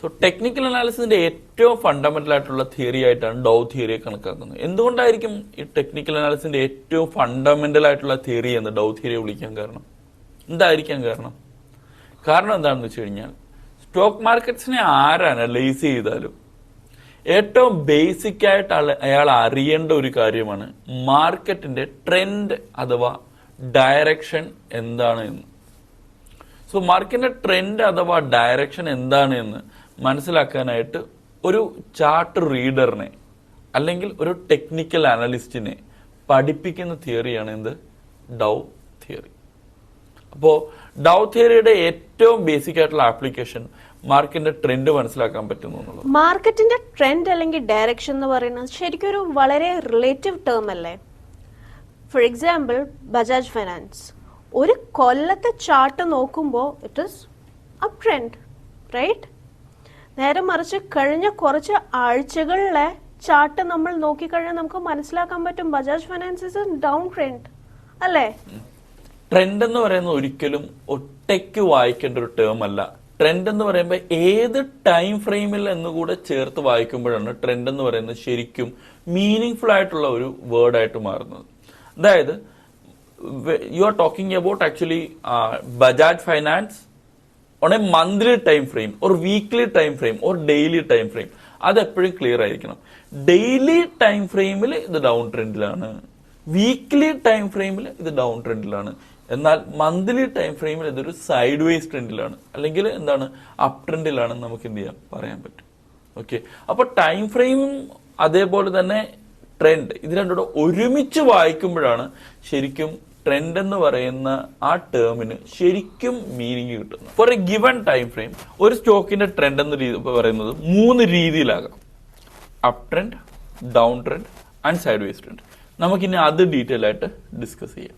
So technical അനാലിസിന്റെ ഏറ്റവും fundamental ആയിട്ടുള്ള theory ആയിട്ടാണ് ഡൗ തിയറിയെ കണക്കാക്കുന്നത്. എന്തുകൊണ്ടായിരിക്കും ഈ ടെക്നിക്കൽ അനാലിസിന്റെ ഏറ്റവും ഫണ്ടമെന്റൽ ആയിട്ടുള്ള തിയറി എന്ന് ഡൗ തിയറിയെ വിളിക്കാൻ കാരണം? എന്തായിരിക്കാൻ കാരണം? കാരണം എന്താണെന്ന് വെച്ച് കഴിഞ്ഞാൽ സ്റ്റോക്ക് മാർക്കറ്റ്സിനെ ആര് അനലൈസ് ചെയ്താലും ഏറ്റവും ബേസിക് ആയിട്ട് അയാൾ അറിയേണ്ട ഒരു കാര്യമാണ് മാർക്കറ്റിന്റെ ട്രെൻഡ് അഥവാ ഡയറക്ഷൻ എന്താണ് എന്ന്. സോ മാർക്കറ്റിന്റെ ട്രെൻഡ് അഥവാ ഡയറക്ഷൻ എന്താണ് എന്ന് മനസ്സിലാക്കാനായിട്ട് ഒരു ചാർട്ട് റീഡറിനെ അല്ലെങ്കിൽ ഒരു ടെക്നിക്കൽ അനലിസ്റ്റിനെ പഠിപ്പിക്കുന്ന തിയറിയാണ് എന്ത്? ഡൗ തിയറി അപ്പോൾ ഡൗ തിയറിയുടെ ഏറ്റവും ബേസിക് ആയിട്ടുള്ള ആപ്ലിക്കേഷൻ മാർക്കറ്റിന്റെ ട്രെൻഡ് മനസ്സിലാക്കാൻ പറ്റുന്നു മാർക്കറ്റിന്റെ ട്രെൻഡ് അല്ലെങ്കിൽ ഡയറക്ഷൻ എന്ന് പറയുന്നത് ശരിക്കും ഒരു വളരെ റിലേറ്റീവ് ടേം അല്ലേ? ഫോർ എക്സാമ്പിൾ ബജാജ് ഫൈനാൻസ് ഒരു കൊല്ലത്തെ ചാർട്ട് നോക്കുമ്പോൾ it is up trend right നേരെ മറിച്ച് കഴിഞ്ഞ കുറച്ച് ആഴ്ചകളിലെ ചാർട്ട് നമ്മൾ നോക്കിക്കഴിഞ്ഞാൽ നമുക്ക് മനസ്സിലാക്കാൻ പറ്റും. ബജാജ് ഫൈനാൻസ് ഡൗൺ ട്രെൻഡ് അല്ലേ? ട്രെൻഡ് എന്ന് പറയുന്നത് ഒരിക്കലും ഒറ്റയ്ക്ക് വായിക്കേണ്ട ഒരു ടേം അല്ല. ട്രെൻഡ് എന്ന് പറയുമ്പോൾ ഏത് ടൈം ഫ്രെയിമിൽ എന്ന് കൂടെ ചേർത്ത് വായിക്കുമ്പോഴാണ് ട്രെൻഡ് എന്ന് പറയുന്നത് ശരിക്കും മീനിങ് ആയിട്ടുള്ള ഒരു വേർഡ് ആയിട്ട് മാറുന്നത്. അതായത് you are talking about actually Bajaj finance on a monthly time frame or weekly time frame or daily time frame അത് എപ്പോഴും ക്ലിയർ ആയിരിക്കണം. ഡെയിലി ടൈം ഫ്രെയിമിൽ ഇത് ഡൗൺ ട്രെൻഡിലാണ് വീക്ക്ലി ടൈം ഫ്രെയിമിൽ ഇത് ഡൗൺ ട്രെൻഡിലാണ് എന്നാൽ മന്ത്ലി ടൈം ഫ്രെയിമിൽ ഇതൊരു സൈഡ് വേസ് ട്രെൻഡിലാണ് അല്ലെങ്കിൽ എന്താണ് അപ് ട്രെൻഡിലാണ് നമുക്ക് എന്ത് ചെയ്യാം? പറയാൻ പറ്റും. ഓക്കെ അപ്പോൾ ടൈം ഫ്രെയിമും അതേപോലെ തന്നെ ട്രെൻഡ് ഇത് രണ്ടൂടെ ഒരുമിച്ച് വായിക്കുമ്പോഴാണ് ശരിക്കും ട്രെൻഡ് എന്ന് പറയുന്ന ആ ടേമിന് ശരിക്കും മീനിങ് കിട്ടുന്നു. For a given time frame ഒരു സ്റ്റോക്കിന്റെ ട്രെൻഡ് എന്ന് രീതി പറയുന്നത് മൂന്ന് രീതിയിലാകാം. Up trend down trend and sideways trend നമുക്കിനി അത് ഡീറ്റെയിൽ ആയിട്ട് ഡിസ്കസ് ചെയ്യാം.